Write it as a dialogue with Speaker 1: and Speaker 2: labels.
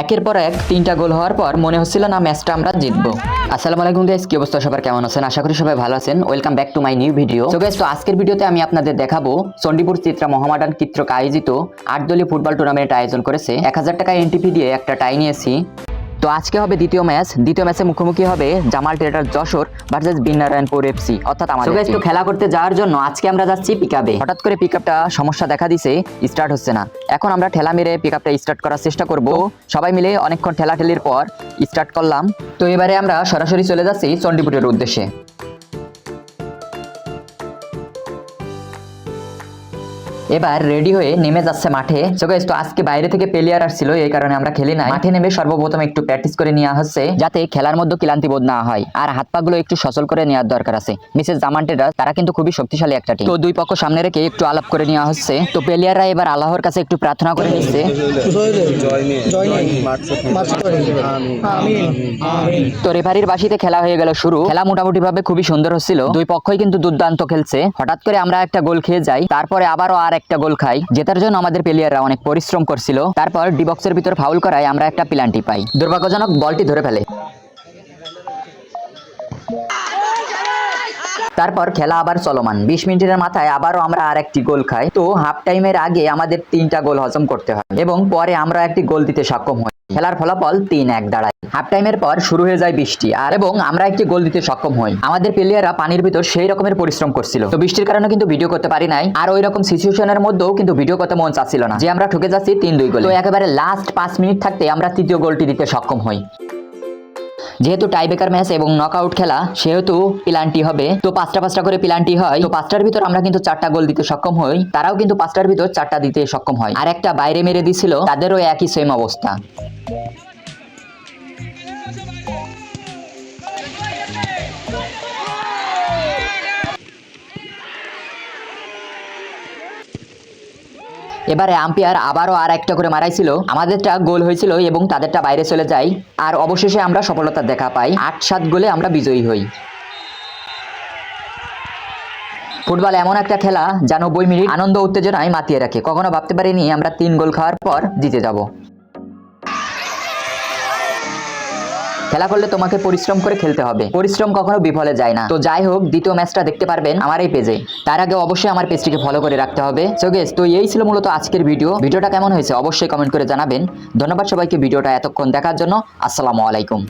Speaker 1: একের পর এক তিনটা গোল হওয়ার পর মনে হচ্ছিল, না, ম্যাচটা আমরা জিতবো। আসসালামু আলাইকুম গাইস কি অবস্থা? সবার কেমন আছেন? আশা করি সবাই ভালো আছেন। Welcome back to my new video তো গাইস তো আজকের ভিডিওতে আমি আপনাদের দেখাবো, চণ্ডীপুর চিত্রা মহামাডান কৃত্রক আয়োজিত আট দলীয় ফুটবল টুর্নামেন্ট আয়োজন করেছে। এক হাজার টাকা এনটিপি দিয়ে একটা টাই নিয়েছি। তো আজকে হবে দ্বিতীয় ম্যাচ। দ্বিতীয় ম্যাচে মুখোমুখি হবে Jamal trader Jessore versus Binarayanpur FC অর্থাৎ আমাদের একটু খেলা করতে যাওয়ার জন্য আজকে আমরা যাচ্ছি পিকআপে হঠাৎ করে পিকআপটা সমস্যা দেখা দিছে স্টার্ট হচ্ছে না। এখন আমরা ঠেলা মেরে পিকআপটা স্টার্ট করার চেষ্টা করব। সবাই মিলে অনেকক্ষণ ঠেলাঠেলির পর স্টার্ট করলাম। তো এবারে আমরা সরাসরি চলে যাচ্ছি চণ্ডীপুরের উদ্দেশ্যে। এবার রেডি হয়ে নেমে যাচ্ছে মাঠে। সো গাইস তো আজকে বাইরে থেকে প্লেয়ার আসছিল, এই কারণে আমরা খেলি নাই। মাঠে নেমে সর্বপ্রথম একটু প্র্যাকটিস করে নেওয়া হচ্ছে, যাতে খেলার মধ্যে ক্লান্তি বোধ না হয়। আর হাত পা গুলো একটু সচল করে নেওয়ার দরকার আছে। মিসেস জামান্টেরা তারা কিন্তু খুবই শক্তিশালী একটা টিম তো দুই পক্ষ সামনে রেখে একটু আলাপ করে নেওয়া হচ্ছে। তো প্লেয়াররা এবার আল্লাহর কাছে একটু প্রার্থনা করে নিচ্ছে। তো রেফারির বাসিতে খেলা হয়ে গেল শুরু। খেলা মোটামুটি ভাবে খুবই সুন্দর হচ্ছিল। দুই পক্ষই কিন্তু দুর্দান্ত খেলছে। হঠাৎ করে আমরা একটা গোল খেয়ে যাই। তারপরে আবারও আর একটা গোল খাই, জেতার জন্য আমাদের প্লেয়াররা অনেক পরিশ্রম করছিল। তারপর ডিবক্সের ভিতর ফাউল করায় আমরা একটা প্লান্টি পাই। দুর্ভাগ্যজনক বলটি ধরে ফেলে। তারপর খেলা আবার চলমান। বিশ মিনিটের মাথায় আবারও আমরা আর একটি গোল খাই। তো হাফ টাইমের আগে আমাদের তিনটা গোল হজম করতে হয় এবং পরে আমরা একটি গোল দিতে সক্ষম হই। খেলার ফলাফল তিন এক দাঁড়ায়। হাফ টাইমের পর শুরু হয়ে যায় বৃষ্টি। আর এবং আমরা একটি গোল দিতে সক্ষম হই। আমাদের প্লেয়াররা পানির ভিতর সেই রকমের পরিশ্রম করছিল। তো বৃষ্টির কারণে কিন্তু ভিডিও করতে পারি নাই। আর ওই রকম সিচুয়েশনের মধ্যেও কিন্তু ভিডিও করতে মন চাচ্ছিল না। যে আমরা ঠকে যাচ্ছি তিন দুই গোল। তো একেবারে লাস্ট পাঁচ মিনিট থাকতে আমরা তৃতীয় গোলটি দিতে সক্ষম হই। যেহেতু টাইবেকার ম্যাচ এবং নকআউট খেলা, সেহেতু প্লানটি হবে। তো পাঁচটা পাঁচটা করে প্লানটি হয়। তো পাঁচটার ভিতর আমরা কিন্তু চারটা গোল দিতে সক্ষম হই। তারাও কিন্তু পাঁচটার ভিতর চারটা দিতে সক্ষম হয়। আর একটা বাইরে মেরে দিছিল, তাদেরও একই সেম অবস্থা। এবারে আম্পিয়ার আবারও আর একটা করে মারাইছিল। আমাদেরটা গোল হয়েছিল এবং তাদেরটা বাইরে চলে যায়। আর অবশেষে আমরা সফলতা দেখা পাই। আট সাত গোলে আমরা বিজয়ী হই। ফুটবল এমন একটা খেলা যা নব্বই মিনিট আনন্দ, উত্তেজনায় মাতিয়ে রাখে। কখনো ভাবতে পারিনি আমরা তিন গোল খাওয়ার পর জিতে যাব। খেলা করলে তোমাকে পরিশ্রম করে খেলতে হবে। পরিশ্রম কখনো বিফলে যায় না। তো যাই হোক, দ্বিতীয় ম্যাচটা দেখতে পারবেন আমার এই পেজে। তার আগে অবশ্যই আমার পেজটিকে ফলো করে রাখতে হবে। সো গেস তো এই ছিল মূলত আজকের ভিডিও ভিডিওটা কেমন হয়েছে অবশ্যই কমেন্ট করে জানাবেন। ধন্যবাদ সবাইকে ভিডিওটা এতক্ষণ দেখার জন্য। আসসালামু আলাইকুম।